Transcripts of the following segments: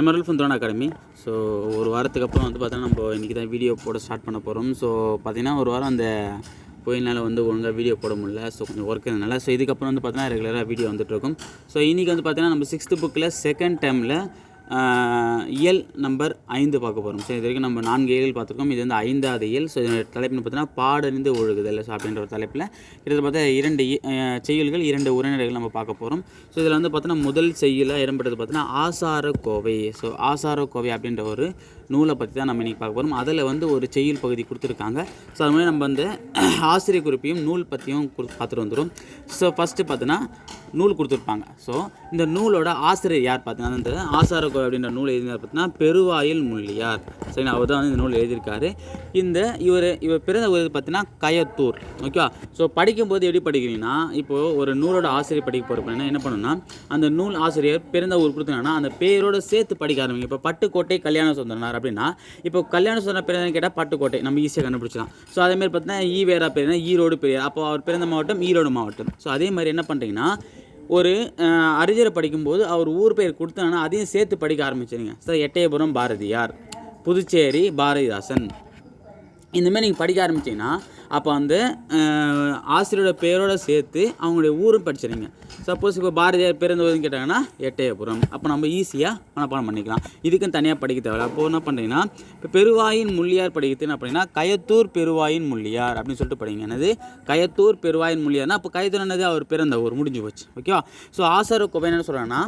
Emerald ஃபந்தோன் academy so ஒரு வாரத்துக்கு அப்புறம் வந்து பார்த்தோன்னா நம்ம இன்றைக்கி தான் வீடியோ போட ஸ்டார்ட் பண்ண போகிறோம் ஸோ பார்த்திங்கன்னா ஒரு வாரம் அந்த போயினால வந்து ஒழுங்காக வீடியோ போட முடியல. ஸோ கொஞ்சம் ஒர்க் இருந்தனால ஸோ இதுக்கப்புறம் வந்து பார்த்தீங்கன்னா ரெகுலராக வீடியோ வந்துட்டுருக்கும் ஸோ இன்றைக்கி வந்து பார்த்தீங்கன்னா நம்ம சிக்ஸ்த்து புக்கில் செகண்ட் டைமில் இயல் நம்பர் ஐந்து பார்க்க போகிறோம் ஸோ இது வரைக்கும் நம்ம நான்கு இயல் பார்த்துருக்கோம். இது வந்து ஐந்தாவது இயல். ஸோ இதனுடைய தலைப்புன்னு பார்த்தீங்கன்னா பாடறிந்து ஒழுகுதல். ஸோ அப்படின்ற ஒரு தலைப்பில் கிட்டத்தட்ட பார்த்தா இரண்டு இ- செய்யுள்கள் இரண்டு உரைநடைகள் நம்ம பார்க்க போகிறோம் ஸோ இதில் வந்து பார்த்தீங்கன்னா முதல் செய்யுளாக இடம்பெற்றது பார்த்தீங்கன்னா ஆசார கோவை. ஸோ ஆசார கோவை அப்படின்ற ஒரு நூலை பற்றி தான் நம்ம இன்றைக்கி பார்க்க போகிறோம் அதில் வந்து ஒரு செய்யுள் பகுதி கொடுத்துருக்காங்க. ஸோ அது மாதிரி நம்ம வந்து ஆசிரியர் குறிப்பையும் நூல் பற்றியும் பார்த்துட்டு வந்துடும் ஸோ ஃபஸ்ட்டு பார்த்தீங்கன்னா நூல் கொடுத்துருப்பாங்க. ஸோ இந்த நூலோட ஆசிரியர் யார் பார்த்தீங்கன்னா அந்த ஆசார கோவை அப்படின்ற நூல் எழுதினார் பார்த்தீங்கன்னா பெருவாயில் முள்ளியார். சரிங்களா? அவர் தான் வந்து இந்த நூல் எழுதியிருக்காரு. இந்த இவர் இவர் பிறந்த ஊர் பார்த்தீங்கன்னா கயத்தூர். ஓகேவா? ஸோ படிக்கும்போது எப்படி படிக்கிறீங்கன்னா இப்போது ஒரு நூலோட ஆசிரியர் படிக்க போகிறப்ப என்ன பண்ணணும்னா அந்த நூல் ஆசிரியர் பிறந்த ஊர் கொடுத்தாங்கன்னா அந்த பேரோட சேர்த்து படிக்க ஆரம்பிங்க இப்போ பட்டுக்கோட்டை கல்யாண சுந்தரனார் அப்படின்னா இப்போ கல்யாண சுந்தரன் பிறந்தன்னு கேட்டால் பட்டுக்கோட்டை. நம்ம ஈஸியாக கண்டுபிடிச்சலாம் ஸோ அதேமாதிரி பார்த்தீங்கன்னா ஈ வேறா ஈரோடு பெரியார். அப்போ அவர் பிறந்த மாவட்டம் ஈரோடு மாவட்டம். ஸோ அதே மாதிரி என்ன பண்ணுறீங்கன்னா ஒரு அறிஞரை படிக்கும்போது அவர் ஊர் பெயர் கொடுத்தாங்கன்னா அதையும் சேர்த்து படிக்க ஆரம்பிச்சிருங்க சார் எட்டயபுரம் பாரதியார் புதுச்சேரி பாரதிதாசன். இந்தமாரி நீங்கள் படிக்க ஆரம்பிச்சீங்கன்னா அப்போ அந்த ஆசிரியரோட பேரோடு சேர்த்து அவங்களுடைய ஊரும் படிச்சிருங்க. சப்போஸ் இப்போ பாரதியார் பிறந்தவதுன்னு கேட்டாங்கன்னா எட்டயபுரம். அப்போ நம்ம ஈஸியாக மனப்பாடம் பண்ணிக்கலாம். இதுக்குன்னு தனியாக படிக்க தேவையில்ல. அப்போது என்ன பண்ணுறீங்கன்னா இப்போ பெருவாயின் முள்ளியார் படிக்கிறது என்ன அப்படின்னா கயத்தூர் பெருவாயின் முள்ளியார் அப்படின்னு சொல்லிட்டு படிங்க. என்னது? கயத்தூர் பெருவாயின் முள்ளியார்னா அப்போ கயத்தூர் என்னது? அவர் பிறந்த ஊர். முடிஞ்சு போச்சு. ஓகேவா? ஸோ ஆசார கோவை என்ன சொல்கிறேன்னா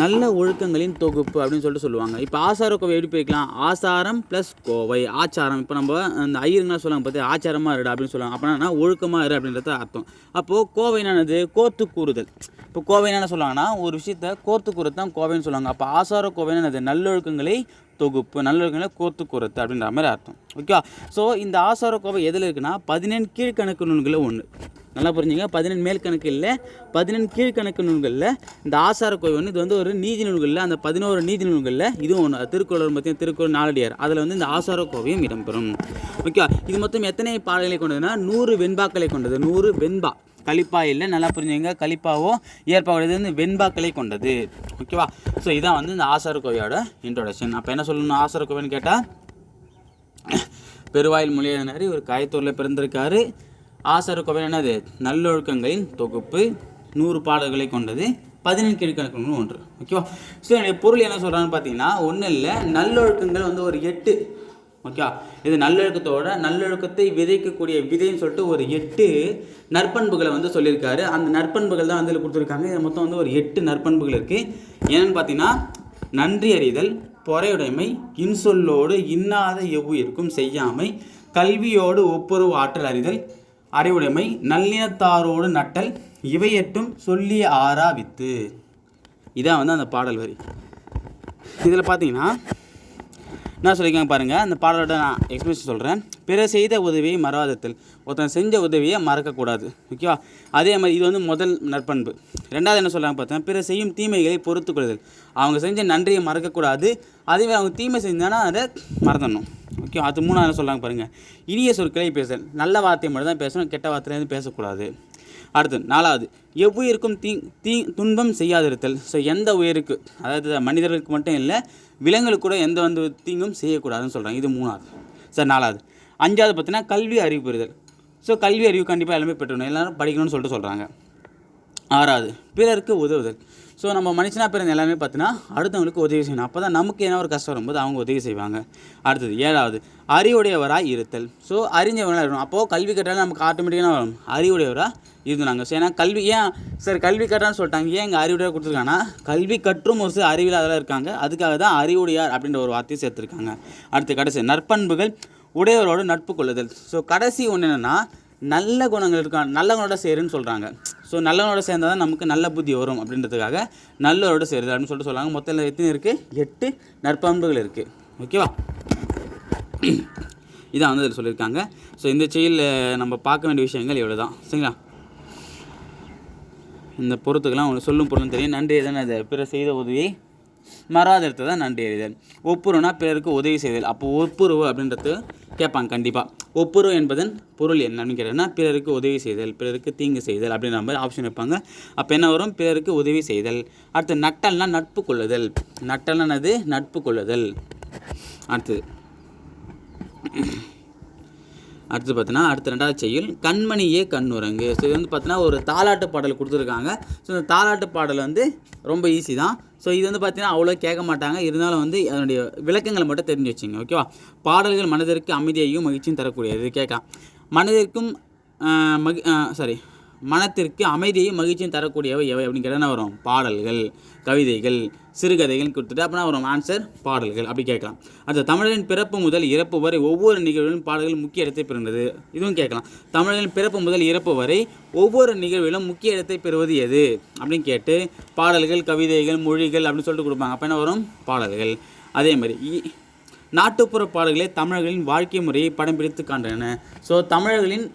நல்ல ஒழுக்கங்களின் தொகுப்பு அப்படின்னு சொல்லிட்டு சொல்லுவாங்க. இப்போ ஆசார கோவை எப்படி போய்க்கலாம் ஆசாரம் ப்ளஸ் கோவை. ஆச்சாரம். இப்போ நம்ம அந்த ஐயருங்களாம் சொல்லுவாங்க பார்த்து ஆச்சாரமாக இருடா அப்படின்னு சொல்லுவாங்க. அப்படின்னா ஒழுக்கமாக இரு அப்படின்றது அர்த்தம். அப்போது கோவை என்னது? கோர்த்து கூறுதல். இப்போ கோவை என்ன சொல்லுவாங்கன்னா ஒரு விஷயத்த கோர்த்து கூறுறது தான் கோவைன்னு சொல்லுவாங்க. அப்போ ஆசார கோவை என்னது நல்லொழுக்கங்களை தொகுப்பு. நல்லொழுக்கங்களை கோர்த்து கூறுறது அப்படின்ற மாதிரி அர்த்தம். ஓகே ஸோ இந்த ஆசார கோவை எதில் இருக்குன்னா பதினெண் கீழ்கணக்கு நூல்களில் ஒன்று நல்லா புரிஞ்சுங்க. பதினெண் மேல் கணக்கு இல்லை பதினெண் கீழ்கணக்கு நூல்களில் இந்த ஆசார கோவை வந்து இது வந்து ஒரு நீதி நூல்களில் அந்த பதினோரு நீதி நூல்களில் இதுவும் ஒன்று திருக்குறள் பார்த்தீங்கன்னா திருக்குறள் நாலடியார். அதில் வந்து இந்த ஆசார கோவையும் இடம்பெறும். ஓகே இது மொத்தம் எத்தனை பாடல்களை கொண்டதுன்னா நூறு வெண்பாக்களை கொண்டது. நூறு வெண்பா. கலிப்பா இல்லை நல்லா புரிஞ்சுங்க. கலிப்பாவோ ஏற்பாடு வந்து வெண்பாக்களை கொண்டது. ஓகேவா ஸோ இதான் வந்து இந்த ஆசார கோவையோட இன்ட்ரோடக்ஷன் அப்போ என்ன சொல்லணும் ஆசார கோவைன்னு கேட்டால் பெருவாயில் மொழியினர் இவர் காயத்தூரில் பிறந்திருக்காரு. ஆசார என்னது? நல்லொழுக்கங்களின் தொகுப்பு நூறு பாடல்களை கொண்டது பதினெண்டு கீழ்கணக்கு ஒன்று. ஓகேவா? ஸோ என்னுடைய பொருள் என்ன சொல்கிறான்னு பார்த்தீங்கன்னா ஒன்றும் இல்லை நல்லொழுக்கங்கள் வந்து ஒரு எட்டு. ஓகேவா? இது நல்லொழுக்கத்தோட நல்லொழுக்கத்தை விதைக்கக்கூடிய விதைன்னு சொல்லிட்டு ஒரு எட்டு நற்பண்புகளை வந்து சொல்லியிருக்காரு. அந்த நற்பண்புகள் தான் வந்து கொடுத்துருக்காங்க. இது மொத்தம் வந்து ஒரு எட்டு நற்பண்புகள் இருக்குது என்னென்னு பார்த்தீங்கன்னா நன்றி அறிதல் பொறையுடைமை இன்சொல்லோடு இன்னாத எவ்வுயிர்க்கும் செய்யாமை கல்வியோடு ஒப்புரவு ஆற்றல் அறிதல் அறிவுடைமை நல்லினத்தாரோடு நட்டல் இவையட்டும் சொல்லி ஆறா வித்து. இதான் வந்து அந்த பாடல் வரி. இதில் பார்த்தீங்கன்னா என்ன சொல்லியிருக்காங்க பாருங்கள் அந்த பாடலோட நான் எக்ஸ்பிளேஷன் சொல்கிறேன் பிற செய்த உதவியை மறவாதத்தில் ஒருத்தன் செஞ்ச உதவியை மறக்கக்கூடாது. ஓகேவா? அதே மாதிரி இது வந்து முதல் நற்பண்பு. ரெண்டாவது என்ன சொல்கிறாங்க பார்த்தா பிற செய்யும் தீமைகளை பொறுத்துக்கொள்ளுதல். அவங்க செஞ்ச நன்றியை மறக்கக்கூடாது. அதே அவங்க தீமை செஞ்சானா அதை மறந்துடணும். முக்கியம். அது மூணாவது என்ன சொல்கிறாங்க பாருங்கள் இனிய சொற்களை பேசல் நல்ல வார்த்தை மட்டும் தான் பேசணும் கெட்ட வார்த்தையிலேருந்து பேசக்கூடாது. அடுத்து நாலாவது எவ்வுயிருக்கும் தீ தீ துன்பம் செய்யாதிருத்தல். ஸோ எந்த உயிருக்கு அதாவது மனிதர்களுக்கு மட்டும் இல்லை விலங்குகளுக்கு கூட எந்த வந்து தீங்கும் செய்யக்கூடாதுன்னு சொல்கிறாங்க இது மூணாவது. சார் நாலாவது. அஞ்சாவது பார்த்தீங்கன்னா கல்வி அறிவு பெறுதல். ஸோ கல்வி அறிவு கண்டிப்பாக எல்லாமே பெற்றணும் எல்லோரும் படிக்கணும்னு சொல்லிட்டு சொல்கிறாங்க ஆறாவது பிறருக்கு உதவுதல். ஸோ நம்ம மனுஷனாக பிறந்த எல்லாமே பார்த்தீங்கன்னா அடுத்தவங்களுக்கு உதவி செய்யணும். அப்போ தான் நமக்கு என்ன ஒரு கஷ்டம் வரும்போது அவங்க உதவி செய்வாங்க. அடுத்தது ஏழாவது அறிவுடையவராக இருத்தல். ஸோ அறிஞ்சவனாக இருக்கணும். அப்போது கல்வி கட்டாலும் நமக்கு ஆட்டோமேட்டிக்காக வரும். அறிவுடையவராக இருந்தாங்க ஸோ ஏன்னா கல்வி ஏன் சார் கல்வி கட்டான்னு சொல்லிட்டாங்க. ஏன் இங்கே அறிவுடையார் கொடுத்துருக்காங்கன்னா கல்வி கற்றும் ஒரு சில அறிவில்லாதெல்லாம் இருக்காங்க. அதுக்காக தான் அறிவுடையார் அப்படின்ற ஒரு வார்த்தையை சேர்த்துருக்காங்க. அடுத்து கடைசி நற்பண்புகள் உடையவரோடு நட்பு கொள்ளுதல். ஸோ கடைசி ஒன்று என்னென்னா நல்ல குணங்கள் இருக்கான் நல்லவங்களோட சேருன்னு சொல்கிறாங்க ஸோ நல்லவனோட சேர்ந்தால் தான் நமக்கு நல்ல புத்தி வரும் அப்படின்றதுக்காக நல்லவரோட சேருது அப்படின்னு சொல்லிட்டு சொல்லுவாங்க. மொத்தம் எத்தனை இருக்குது எட்டு நற்பண்புகள் இருக்குது ஓகேவா இதான் வந்து இதில் சொல்லியிருக்காங்க. ஸோ இந்த செயலில் நம்ம பார்க்க வேண்டிய விஷயங்கள் இவ்வளோ தான் சரிங்களா? இந்த பொறுத்துக்கெல்லாம் உங்களுக்கு சொல்லும் பொருளும் தெரியும். நன்றி எதனா அது பிற செய்த உதவியை இடத்துல தான் நன்றி அறிதல் ஒப்புரவுனா பிறருக்கு உதவி செய்தல். அப்போ ஒப்புரவு அப்படின்றது கேட்பாங்க கண்டிப்பாக ஒப்புரவு என்பதன் பொருள் என்னன்னு கேட்டோம்னா பிறருக்கு உதவி செய்தல் பிறருக்கு தீங்கு செய்தல் அப்படின்ற மாதிரி ஆப்ஷன் வைப்பாங்க. அப்போ என்ன வரும்? பிறருக்கு உதவி செய்தல். அடுத்து நட்டல்னா நட்பு கொள்ளுதல். நட்டல்னது நட்பு கொள்ளுதல். அடுத்தது அடுத்து பார்த்தீங்கன்னா அடுத்த ரெண்டாவது செய்யுள் கண்மணியே கண்ணுரங்கு. ஸோ இது வந்து பார்த்தீங்கன்னா ஒரு தாலாட்டு பாடல் கொடுத்துருக்காங்க. ஸோ இந்த தாலாட்டு பாடல் வந்து ரொம்ப ஈஸி தான். ஸோ இது வந்து பார்த்தீங்கன்னா அவ்வளோ கேட்க மாட்டாங்க. இருந்தாலும் வந்து அதனுடைய விளக்கங்களை மட்டும் தெரிஞ்சு வச்சுங்க ஓகேவா பாடல்கள் மனதிற்கு அமைதியையும் மகிழ்ச்சியும் தரக்கூடியது கேட்கலாம். மனதிற்கும் மகி சாரி மனத்திற்கு அமைதியையும் மகிழ்ச்சியும் தரக்கூடியவை எவை அப்படின்னு கேட்டால் வரும்? பாடல்கள் கவிதைகள் சிறுகதைகள் கொடுத்துட்டு அப்படின்னா வரும்? ஆன்சர் பாடல்கள். அப்படி கேட்கலாம். அடுத்த தமிழரின் பிறப்பு முதல் இறப்பு வரை ஒவ்வொரு நிகழ்விலும் பாடல்கள் முக்கிய இடத்தை பெறுகிறது. இதுவும் கேட்கலாம். தமிழரின் பிறப்பு முதல் இறப்பு வரை ஒவ்வொரு நிகழ்விலும் முக்கிய இடத்தை பெறுவது எது? அப்படின்னு கேட்டு பாடல்கள் கவிதைகள் மொழிகள் அப்படின்னு சொல்லிட்டு கொடுப்பாங்க. அப்போ என்ன வரும்? பாடல்கள். அதே மாதிரி இ- நாட்டுப்புற பாடல்களே தமிழர்களின் வாழ்க்கை முறையை படம் பிடித்து காண்றன ஸோ தமிழர்களின்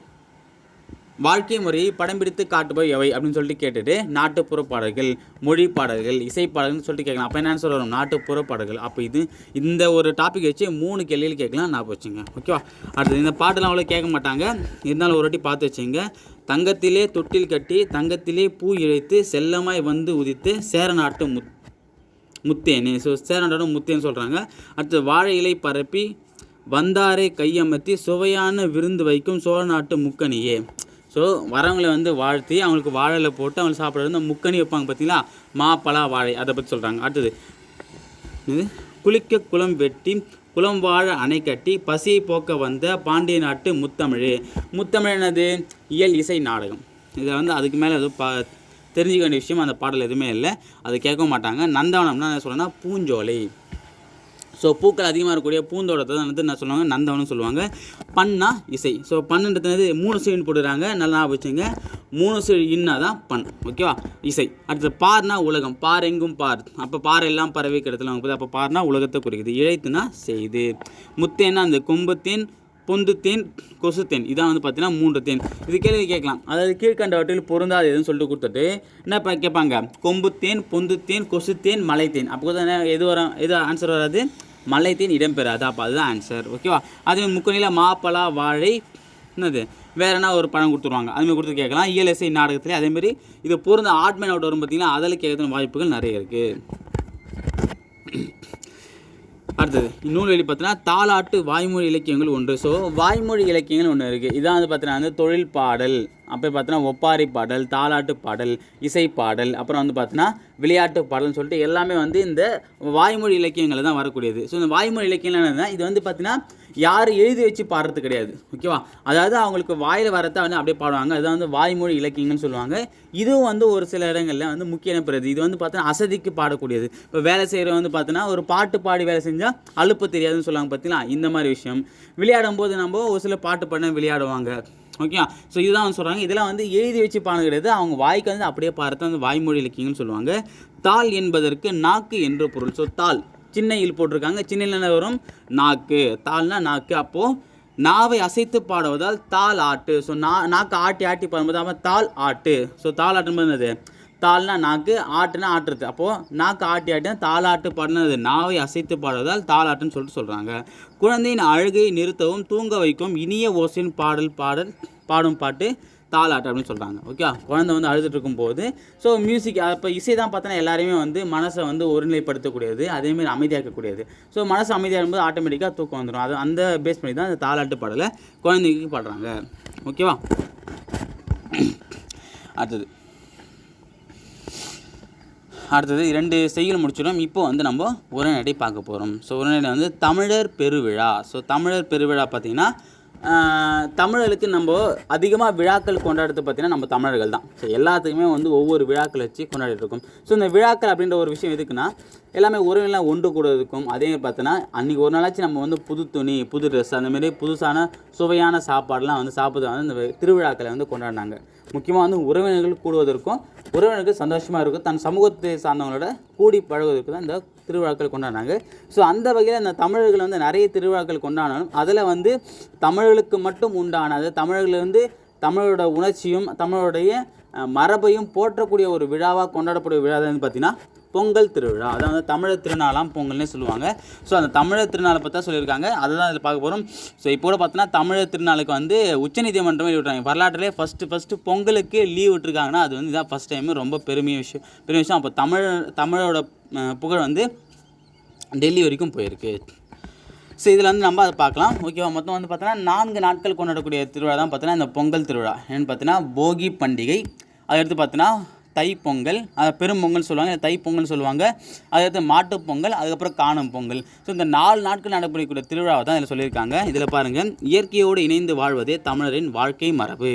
வாழ்க்கை முறையை படம் பிடித்து காட்டுபவை எவை அப்படின்னு சொல்லிட்டு கேட்டுட்டு நாட்டுப்புற பாடல்கள் மொழி பாடல்கள் இசை பாடல்கள்னு சொல்லிட்டு கேட்கலாம். அப்போ என்ன ஆன்சர் நாட்டுப்புற பாடல்கள் அப்போ இது இந்த ஒரு டாபிக் வச்சு மூணு கேள்வியில் கேட்கலாம். நான் வச்சுங்க ஓகேவா அடுத்தது இந்த பாட்டெல்லாம் அவ்வளோ கேட்க மாட்டாங்க. இருந்தாலும் ஒரு வாட்டி பார்த்து வச்சுங்க. தங்கத்திலே தொட்டில் கட்டி தங்கத்திலே பூ இழைத்து செல்லமாய் வந்து உதித்து சேர நாட்டு முத் முத்தேனு ஸோ சேரண்டோட முத்தேன்னு சொல்கிறாங்க அடுத்து வாழை இலை பரப்பி வந்தாரை கையமர்த்தி சுவையான விருந்து வைக்கும் சோழ நாட்டு முக்கணியே. ஸோ வரவங்களை வந்து வாழ்த்தி அவங்களுக்கு வாழையில போட்டு அவங்க சாப்பிட்றது வந்து முக்கணி வைப்பாங்க பார்த்தீங்களா? மாப்பழா வாழை அதை பற்றி சொல்கிறாங்க அடுத்தது இது குளிக்க குளம் வெட்டி குளம் வாழ அணை கட்டி பசியை போக்க வந்த பாண்டிய நாட்டு முத்தமிழ். முத்தமிழ் என்னது? இயல் இசை நாடகம். இதில் வந்து அதுக்கு மேலே எதுவும் பா தெரிஞ்சுக்க வேண்டிய விஷயம் அந்த பாடல் எதுவுமே இல்லை. அது கேட்க மாட்டாங்க. நந்தவனம்னா என்ன சொல்லணும்னா பூஞ்சோலை. ஸோ பூக்கள் அதிகமாக இருக்கக்கூடிய பூந்தோட்டத்தை தான் வந்து என்ன சொல்லுவாங்க? நந்தவனம் சொல்லுவாங்க. பண்ணா இசை. ஸோ பண்ணுன்றது மூணு சைடு போடுறாங்க நல்லா வச்சுங்க மூணு சைடு இன்னா தான் பண். ஓகேவா இசை. அடுத்து பார்னா உலகம். பார் எங்கும் பார். அப்போ பாறை எல்லாம் பறவை கிடத்துல அப்போ பார்னா உலகத்தை குறிக்குது. இழைத்துனா செய்து. முத்தேன்னா அந்த கொம்புத்தேன் பொந்துத்தேன் கொசுத்தேன். இதான் வந்து பார்த்தீங்கன்னா மூன்று தேன். இது கேள்வி கேட்கலாம். அதாவது கீழ்கண்டவற்றில் பொருந்தாது எதுன்னு சொல்லிட்டு கொடுத்துட்டு என்ன ப- கேட்பாங்க? கொம்புத்தேன் பொந்துத்தேன் கொசுத்தேன் மலைத்தேன். அப்போ தான் என்ன எது வரும்? எது ஆன்சர் வராது? மலைத்தேன் இடம்பெறாது. அப்போ அதுதான் ஆன்சர் ஓகேவா அதுமாதிரி முக்கணியில் மாப்பலா வாழை என்னது? வேறு என்ன ஒரு பழம் கொடுத்துருவாங்க? அதுமாதிரி கொடுத்து கேட்கலாம். இயலிசை நாடகத்துலேயே அதேமாதிரி இது பொருந்த ஆட்மேன் அவுட் வரும் பார்த்தீங்கன்னா அதில் கேட்கறதுக்கு வாய்ப்புகள் நிறைய இருக்குது அடுத்தது நூல் வெளி பார்த்தீங்கன்னா தாலாட்டு வாய்மொழி இலக்கியங்கள் ஒன்று. ஸோ வாய்மொழி இலக்கியங்கள் ஒன்று இருக்குது இதான் வந்து பார்த்தீங்கன்னா வந்து தொழில் பாடல். அப்போ பார்த்தீங்கன்னா ஒப்பாரி பாடல் தாலாட்டு பாடல் இசை பாடல் அப்புறம் வந்து பார்த்தீங்கன்னா விளையாட்டு பாடல்னு சொல்லிட்டு எல்லாமே வந்து இந்த வாய்மொழி இலக்கியங்கள் தான் வரக்கூடியது. ஸோ இந்த வாய்மொழி இலக்கியங்கள் என்னன்னா இது வந்து பார்த்தீங்கன்னா யாரும் எழுதி வச்சு பாடுறது கிடையாது ஓகேவா அதாவது அவங்களுக்கு வாயில் வரத்தை வந்து அப்படியே பாடுவாங்க. அதுதான் வந்து வாய்மொழி இலக்கியங்கள்னு சொல்லுவாங்க. இதுவும் வந்து ஒரு சில இடங்களில் வந்து முக்கியம் பெறுது இது வந்து பார்த்தீங்கன்னா அசதிக்கு பாடக்கூடியது. இப்போ வேலை செய்கிறவங்க வந்து பார்த்தீங்கன்னா ஒரு பாட்டு பாடி வேலை செஞ்சால் அலுப்பு தெரியாதுன்னு சொல்லுவாங்க பார்த்தீங்களா? இந்த மாதிரி விஷயம். விளையாடும் போது நம்ம ஒரு சில பாட்டு பாடினா விளையாடுவாங்க ஓகே ஸோ இதுதான் வந்து சொல்கிறாங்க இதெல்லாம் வந்து எழுதி வச்சு பாடம் கிடையாது. அவங்க வாய்க்கு வந்து அப்படியே பார்த்து அந்த வாய்மொழி இலக்கியங்கள்னு சொல்லுவாங்க. தாள் என்பதற்கு நாக்கு என்ற பொருள். ஸோ தாள். சின்ன இல் போட்டிருக்காங்க. சின்ன என்ன வரும்? நாக்கு. தாள்னா நாக்கு. அப்போது நாவை அசைத்து பாடுவதால் தாள் ஆட்டு. ஸோ நா நாக்கு ஆட்டி ஆட்டி பாடும்போது அவன் தால் ஆட்டு. ஸோ தாள் ஆட்டும்போது என்னது? தாள்னா நாக்கு ஆட்டுனா ஆட்டுறது. அப்போது நாக்கு ஆட்டி ஆட்டினா தாளாட்டு பாடுனது நாவை அசைத்து பாடுவதால் தாளாட்டுன்னு சொல்லிட்டு சொல்கிறாங்க குழந்தையின் அழுகையை நிறுத்தவும் தூங்க வைக்கும் இனிய ஓசையின் பாடல் பாடல் பாடும் பாட்டு தாளாட்டு அப்படின்னு சொல்கிறாங்க ஓகே குழந்தை வந்து அழுதுட்டு இருக்கும்போது ஸோ மியூசிக் அப்போ இசை தான் பார்த்தோன்னா எல்லாருமே வந்து மனசை வந்து ஒருநிலைப்படுத்தக்கூடியது அதேமாதிரி அமைதியாக்கக்கூடியது ஸோ மனசு அமைதியாக போது ஆட்டோமேட்டிக்காக தூக்கம் வந்துடும் அது அந்த பேஸ் பண்ணி தான் அந்த தாளாட்டு பாடலை குழந்தைக்கு பாடுறாங்க. ஓகேவா அடுத்தது. அடுத்தது இரண்டு செய்கள் முடிச்சிடும் இப்போ வந்து நம்ம உரைநடை பார்க்க போகிறோம் ஸோ உரைநடை வந்து தமிழர் பெருவிழா. ஸோ தமிழர் பெருவிழா பார்த்திங்கன்னா தமிழர்களுக்கு நம்ம அதிகமாக விழாக்கள் கொண்டாடுறது பார்த்திங்கன்னா நம்ம தமிழர்கள் தான். ஸோ எல்லாத்துக்குமே வந்து ஒவ்வொரு விழாக்கள் வச்சு கொண்டாடிட்டு இருக்கோம். ஸோ இந்த விழாக்கள் அப்படின்ற ஒரு விஷயம் எதுக்குன்னா எல்லாமே உறவுலாம் ஒன்று கூட இருக்கும். அதே மாதிரி பார்த்தோன்னா அன்றைக்கி ஒரு நாளாச்சும் நம்ம வந்து புது துணி புது ட்ரெஸ் அந்த மாதிரி புதுசான சுவையான சாப்பாடெலாம் வந்து சாப்பிட்றது வந்து இந்த திருவிழாக்களை வந்து கொண்டாடினாங்க. முக்கியமாக வந்து உறவினர்கள் கூடுவதற்கும் உறவினர்கள் சந்தோஷமாக இருக்கும். தன் சமூகத்தை சார்ந்தவங்களோட கூடி பழகுவதற்கு தான் இந்த திருவிழாக்கள் கொண்டாடினாங்க. ஸோ அந்த வகையில் அந்த தமிழர்கள் வந்து நிறைய திருவிழாக்கள் கொண்டாடினாலும் அதில் வந்து தமிழர்களுக்கு மட்டும் உண்டானது தமிழர்கள் வந்து தமிழோட உணர்ச்சியும் தமிழருடைய மரபையும் போற்றக்கூடிய ஒரு விழாவாக கொண்டாடக்கூடிய விழா தான் பொங்கல் திருவிழா. அதான் வந்து தமிழர் திருநாளாம் பொங்கல்னே சொல்லுவாங்க. ஸோ அந்த தமிழர் திருநாளை பற்றி சொல்லியிருக்காங்க. அதை தான் இதில் பார்க்க போகிறோம் ஸோ இப்போ கூட பார்த்தோன்னா தமிழர் திருநாளுக்கு வந்து உச்சநீதிமன்றமே விட்டுறாங்க விட்றாங்க வரலாற்றிலே ஃபஸ்ட்டு ஃபஸ்ட்டு பொங்கலுக்கு லீவ் விட்டுருக்காங்கன்னா அது வந்து இதான் ஃபஸ்ட் டைம் ரொம்ப பெருமைய விஷயம். பெரிய விஷயம். அப்போ தமிழ் தமிழோட புகழ் வந்து டெல்லி வரைக்கும் போயிருக்கு. ஸோ இதில் வந்து நம்ம அதை பார்க்கலாம். ஓகேவா மொத்தம் வந்து பார்த்தோன்னா நான்கு நாட்கள் கொண்டாடக்கூடிய திருவிழா தான் பார்த்தோன்னா இந்த பொங்கல் திருவிழா. என்னென்னு பார்த்தீங்கன்னா போகி பண்டிகை. அதை எடுத்து பார்த்தோன்னா தை பொங்கல் அதை பெரும்பொங்கல் சொல்லுவாங்க இல்லை தை பொங்கல் சொல்லுவாங்க. அடுத்து மாட்டுப் பொங்கல் அதுக்கப்புறம் காணும் பொங்கல் ஸோ இந்த நாலு நாட்கள் நடைபெறக்கூடிய திருவிழாவை தான் இதில் சொல்லியிருக்காங்க. இதில் பாருங்கள் இயற்கையோடு இணைந்து வாழ்வதே தமிழரின் வாழ்க்கை மரபு.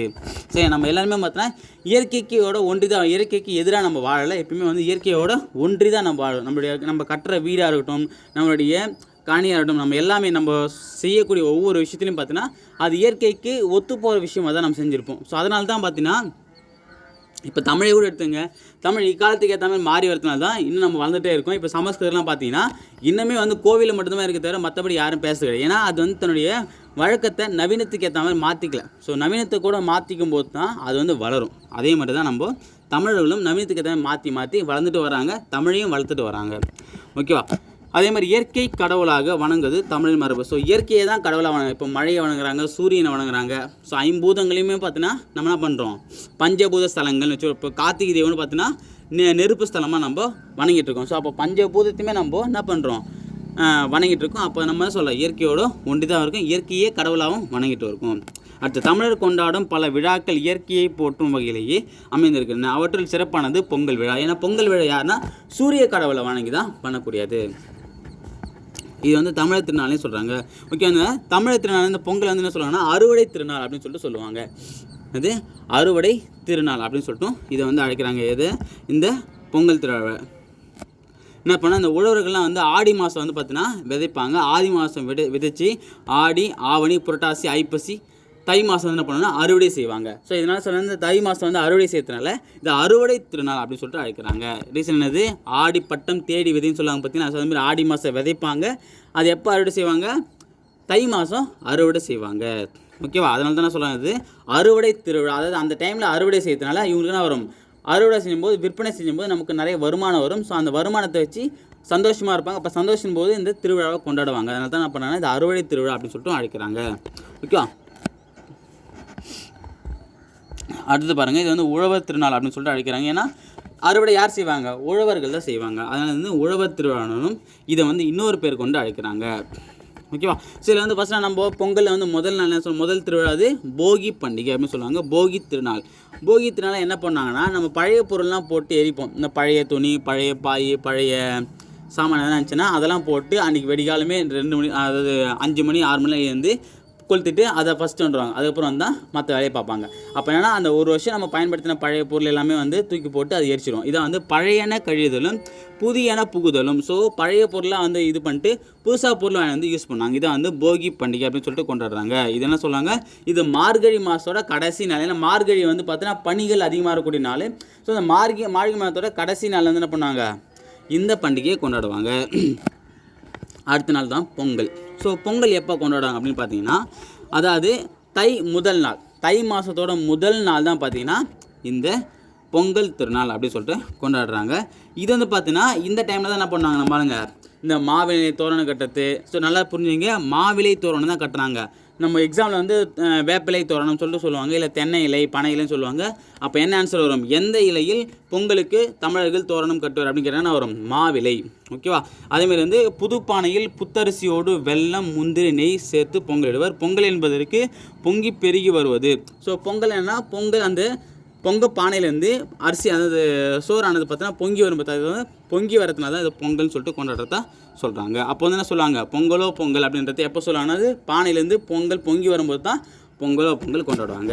சரி நம்ம எல்லாருமே பார்த்தோன்னா இயற்கைக்கோட ஒன்றி தான் இயற்கைக்கு எதிராக நம்ம வாழலை. எப்பயுமே வந்து இயற்கையோட ஒன்றி தான் நம்ம வாழணும். நம்மளுடைய நம்ம கட்டுற வீடாக இருக்கட்டும் நம்மளுடைய காணியாக இருக்கட்டும் நம்ம எல்லாமே நம்ம செய்யக்கூடிய ஒவ்வொரு விஷயத்துலையும் பார்த்தீங்கன்னா அது இயற்கைக்கு ஒத்து போகிற விஷயமாக தான் நம்ம செஞ்சுருப்போம். ஸோ அதனால தான் பார்த்தீங்கன்னா இப்போ தமிழை கூட எடுத்துங்க. தமிழ் இக்காலத்துக்கு ஏற்ற மாதிரி மாறி வரதுனால தான் இன்னும் நம்ம வளர்ந்துட்டே இருக்கோம். இப்போ சமஸ்கிருதம்லாம் பார்த்தீங்கன்னா இன்னுமே வந்து கோவிலில் மட்டும்தான் இருக்க தவிர மற்றபடி யாரும் பேச கிடையாது. ஏன்னா அது வந்து தன்னுடைய வழக்கத்தை நவீனத்துக்கு ஏற்ற மாதிரி மாற்றிக்கல ஸோ நவீனத்தை கூட மாற்றிக்கும் போது தான் அது வந்து வளரும். அதே மாதிரி தான் நம்ம தமிழர்களும் நவீனத்துக்கு ஏற்ற மாதிரி மாற்றி மாற்றி வளர்ந்துட்டு வராங்க. தமிழையும் வளர்த்துட்டு வராங்க. ஓகேவா? அதே மாதிரி இயற்கை கடவுளாக வணங்குது தமிழ் மரபு. ஸோ இயற்கையை தான் கடவுளாக வணங்க இப்போ மழையை வணங்குறாங்க சூரியனை வணங்குறாங்க. ஸோ ஐம்பூதங்களையுமே பார்த்தீங்கன்னா நம்ம என்ன பண்ணுறோம் பஞ்சபூத ஸ்தலங்கள்னு வச்சு இப்போ கார்த்திகை தேவன்னு பார்த்தீங்கன்னா நெ நெருப்பு ஸ்தலமாக நம்ம வணங்கிட்டு இருக்கோம். ஸோ அப்போ பஞ்சபூதத்தையுமே நம்ம என்ன பண்ணுறோம் வணங்கிட்டு இருக்கோம். அப்போ நம்ம சொல்ல இயற்கையோட ஒன்றி தான் இருக்கும். இயற்கையே கடவுளாகவும் வணங்கிட்டு இருக்கும். அடுத்து தமிழர் கொண்டாடும் பல விழாக்கள் இயற்கையை போற்றும் வகையிலேயே அமைந்திருக்கு அவற்றில் சிறப்பானது பொங்கல் விழா. ஏன்னா பொங்கல் விழா யாருன்னா சூரிய கடவுளை வணங்கி தான் பண்ணக்கூடியது. இது வந்து தமிழர் திருநாள்னு சொல்கிறாங்க ஓகே அந்த தமிழர் திருநாள் இந்த பொங்கல் வந்து என்ன சொல்லுவாங்கன்னா அறுவடை திருநாள் அப்படின்னு சொல்லிட்டு சொல்லுவாங்க. அது அறுவடை திருநாள் அப்படின்னு சொல்லிட்டு இதை வந்து அழைக்கிறாங்க. எது? இந்த பொங்கல் திருவிழாவை என்ன பண்ணால் அந்த உழவர்கள்லாம் வந்து ஆடி மாதம் வந்து பார்த்தீங்கன்னா விதைப்பாங்க. ஆடி மாதம் விதை விதைச்சி ஆடி ஆவணி புரட்டாசி ஐப்பசி தை மாதம் வந்து என்ன பண்ணணும்னா அறுவடை செய்வாங்க. ஸோ இதனால் சொன்ன இந்த தை மாதம் வந்து அறுவடை செய்யறதுனால இந்த அறுவடை திருநாள் அப்படின்னு சொல்லிட்டு அழைக்கிறாங்க. ரீசன் என்னது? ஆடி பட்டம் தேடி விதைன்னு சொல்லுவாங்க பார்த்தீங்கன்னா அது மாதிரி ஆடி மாதம் விதைப்பாங்க. அது எப்போ அறுவடை செய்வாங்க? தை மாதம் அறுவடை செய்வாங்க. ஓகேவா? அதனால தான் நான் இது. அறுவடை திருவிழா அதாவது அந்த டைமில் அறுவடை செய்யறதுனால இவங்களுக்கு என்ன வரும்? அறுவடை செய்யும்போது விற்பனை செய்யும்போது நமக்கு நிறைய வருமானம் வரும். ஸோ அந்த வருமானத்தை வச்சு சந்தோஷமாக இருப்பாங்க. அப்போ சந்தோஷம் போது இந்த திருவிழாவை கொண்டாடுவாங்க. அதனால தான் என்ன பண்ணாங்கன்னா இது அறுவடை திருவிழா அப்படின்னு சொல்லிட்டு அழைக்கிறாங்க. ஓகேவா? அடுத்து பாருங்கள் இது வந்து உழவர் திருநாள் அப்படின்னு சொல்லிட்டு அழைக்கிறாங்க. ஏன்னா அறுவடை யார் செய்வாங்க? உழவர்கள் தான் செய்வாங்க. அதனால் வந்து உழவர் திருவிழானும் இதை வந்து இன்னொரு பேர் கொண்டு அழைக்கிறாங்க. ஓகேவா சில வந்து ஃபஸ்ட்டு நம்ம பொங்கலில் வந்து முதல் நாள் என்ன முதல் திருவிழா அது போகி பண்டிகை அப்படின்னு சொல்லுவாங்க. போகி திருநாள். போகி திருநாள் என்ன பண்ணாங்கன்னா நம்ம பழைய பொருள்லாம் போட்டு எரிப்போம். இந்த பழைய துணி பழைய பாய் பழைய சாமான் எதனா இருந்துச்சுன்னா அதெல்லாம் போட்டு அன்றைக்கி வெடிகாலமே ரெண்டு மணி அதாவது அஞ்சு மணி ஆறு மணி இருந்து கொளுத்திட்டு அதை ஃபஸ்ட்டு வந்துடுவாங்க அதுக்கப்புறம் வந்தால் மற்ற வேலையை பார்ப்பாங்க. அப்போ என்னென்னா அந்த ஒரு வருஷம் நம்ம பயன்படுத்தின பழைய பொருள் எல்லாமே வந்து தூக்கி போட்டு அது எரிச்சிடும் இதை வந்து பழையன கழிதலும் புதியன புகுதலும். ஸோ பழைய பொருளாக வந்து இது பண்ணிட்டு புதுசாக பொருள் வாங்கி வந்து யூஸ் பண்ணாங்க இதை வந்து போகி பண்டிகை அப்படின்னு சொல்லிட்டு கொண்டாடுறாங்க. இது என்ன சொல்லுவாங்க? இது மார்கழி மாதத்தோட கடைசி நாள். ஏன்னா மார்கழி வந்து பார்த்தீங்கன்னா பனிகள் அதிகமாக இருக்கக்கூடிய நாள். ஸோ அந்த மார்கழி மார்கழி மாதத்தோட கடைசி நாள் வந்து என்ன பண்ணுவாங்க? இந்த பண்டிகையை கொண்டாடுவாங்க. அடுத்த நாள் தான் பொங்கல். ஸோ பொங்கல் எப்போ கொண்டாடுறாங்க அப்படின்னு பார்த்தீங்கன்னா அதாவது தை முதல் நாள். தை மாதத்தோட முதல் நாள் தான் பார்த்தீங்கன்னா இந்த பொங்கல் திருநாள் அப்படின்னு சொல்லிட்டு கொண்டாடுறாங்க. இது வந்து பார்த்தீங்கன்னா இந்த டைமில் தான் என்ன பண்ணுவாங்க நம்ம பாருங்கள் இந்த மாவிலை தோரணம் கட்டுறது. ஸோ நல்லா புரிஞ்சுங்க மாவிலை தோரணம் தான் கட்டுறாங்க. நம்ம எக்ஸாமில் வந்து வேப்பிலை தோரணம் சொல்லிட்டு சொல்லுவாங்க. இல்லை தென்னை இலை பனை இலைன்னு சொல்லுவாங்க. அப்போ என்ன ஆன்சர் வரும்? எந்த இலையில் பொங்கலுக்கு தமிழர்கள் தோரணம் கட்டுவார் அப்படின்னு வரும்? மாவிலை. ஓகேவா அதேமாதிரி வந்து புதுப்பானையில் புத்தரிசியோடு வெல்லம் முந்திரி நெய் சேர்த்து பொங்கலிடுவர். பொங்கல் என்பதற்கு பொங்கி பெருகி வருவது. ஸோ பொங்கல் என்னன்னா பொங்கல் அந்த பொங்க பானையிலேருந்து அரிசி அதாவது சோறானது பார்த்தோன்னா பொங்கி வரும் பார்த்தா அது வந்து பொங்கி வரதுனால தான் இது பொங்கல்னு சொல்லிட்டு கொண்டாடுறதா சொல்கிறாங்க அப்போ வந்து என்ன சொல்லுவாங்க? பொங்கலோ பொங்கல் அப்படின்றது எப்போ சொல்லுவாங்கன்னா அது பானையிலேருந்து பொங்கல் பொங்கி வரும்போது தான் பொங்கலோ பொங்கல் கொண்டாடுவாங்க.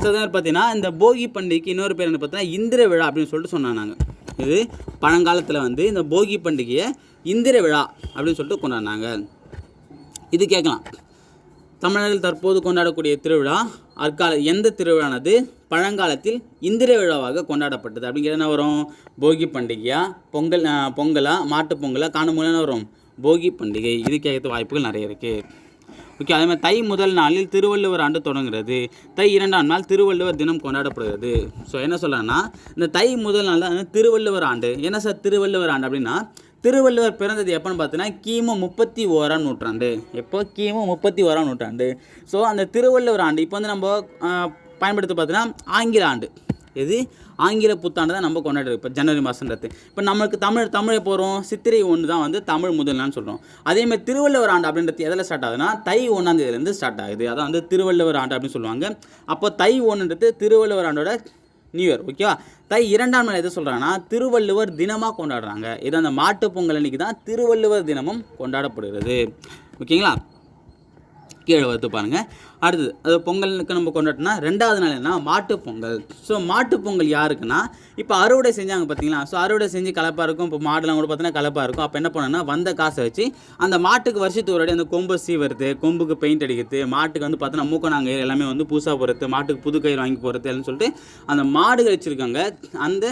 ஸோ அதே மாதிரி பார்த்தீங்கன்னா இந்த போகி பண்டிகைக்கு இன்னொரு பேர் என்ன பார்த்தீங்கன்னா இந்திர விழா அப்படின்னு சொல்லிட்டு சொன்னாங்க இது பழங்காலத்தில் வந்து இந்த போகி பண்டிகையை இந்திர விழா அப்படின்னு சொல்லிட்டு கொண்டாடினாங்க. இது கேட்கலாம். தமிழர்கள் தற்போது கொண்டாடக்கூடிய திருவிழா அற்கால எந்த திருவிழானது? பழங்காலத்தில் இந்திர விழாவாக கொண்டாடப்பட்டது. அப்படிங்கிறது என்ன வரும்? போகி பண்டிகையாக பொங்கல் பொங்கலாக மாட்டு மாட்டுப் காணும் என்ன வரும்? போகி பண்டிகை. இது கேட்கறது வாய்ப்புகள் நிறைய இருக்குது ஓகே அதே மாதிரி தை முதல் நாளில் திருவள்ளுவர் ஆண்டு தொடங்குகிறது. தை இரண்டாம் நாள் திருவள்ளுவர் தினம் கொண்டாடப்படுகிறது. ஸோ என்ன சொல்லலாம்னா இந்த தை முதல் நாள் தான் திருவள்ளுவர் ஆண்டு. என்ன சார் திருவள்ளுவர் ஆண்டு அப்படின்னா திருவள்ளுவர் பிறந்தது எப்போன்னு பார்த்தீங்கன்னா கிமு முப்பத்தி ஓராம் நூற்றாண்டு. எப்போ? கிமு முப்பத்தி ஓராம் நூற்றாண்டு. ஸோ அந்த திருவள்ளுவர் ஆண்டு இப்போ வந்து நம்ம பயன்படுத்தி பார்த்தீங்கன்னா ஆங்கில ஆண்டு. எது? ஆங்கில புத்தாண்டு தான் நம்ம கொண்டாடுறோம் இப்போ ஜனவரி மாதன்றது இப்போ நம்மளுக்கு தமிழ் தமிழை போகிறோம் சித்திரை ஒன்று தான் வந்து தமிழ் முதல் சொல்கிறோம் சொல்கிறோம் அதேமாதிரி திருவள்ளுவர் ஆண்டு அப்படின்றது எதில் ஸ்டார்ட் ஆகுதுன்னா தை ஒன்றாந்தேதியிலேருந்து ஸ்டார்ட் ஆகுது. அதான் வந்து திருவள்ளுவர் ஆண்டு அப்படின்னு சொல்லுவாங்க. அப்போ தை ஒன்றுன்றது திருவள்ளுவர் ஆண்டோட நியூ இயர் ஓகேவா தை இரண்டாம் நாள் எதை சொல்கிறாங்கன்னா திருவள்ளுவர் தினமாக கொண்டாடுறாங்க. இது அந்த மாட்டுப் பொங்கல் அன்னைக்கு தான் திருவள்ளுவர் தினமும் கொண்டாடப்படுகிறது. ஓகேங்களா? கீழே வந்து பாருங்கள் அடுத்தது அது பொங்கலுக்கு நம்ம கொண்டாட்டோம்னா ரெண்டாவது நாள் என்ன மாட்டுப் பொங்கல். ஸோ மாட்டு பொங்கல் யாருக்குன்னா இப்போ அறுவடை செஞ்சாங்க பார்த்தீங்களா ஸோ அறுவடை செஞ்சு கலப்பாக இருக்கும். இப்போ மாடுலாம் கூட பார்த்தீங்கன்னா கலப்பாக இருக்கும். அப்போ என்ன பண்ணணும்னா வந்த காசை வச்சு அந்த மாட்டுக்கு வருஷத்துக்கு ஒரு அந்த கொம்பு சீவறது கொம்புக்கு பெயிண்ட் அடிக்கிறது மாட்டுக்கு வந்து பார்த்தீங்கன்னா மூக்கணாங்க எல்லாமே வந்து புதுசாக போகிறது மாட்டுக்கு புது கயிறு வாங்கி போகிறது எல்லாம் சொல்லிட்டு அந்த மாடுகள் வச்சுருக்காங்க. அந்த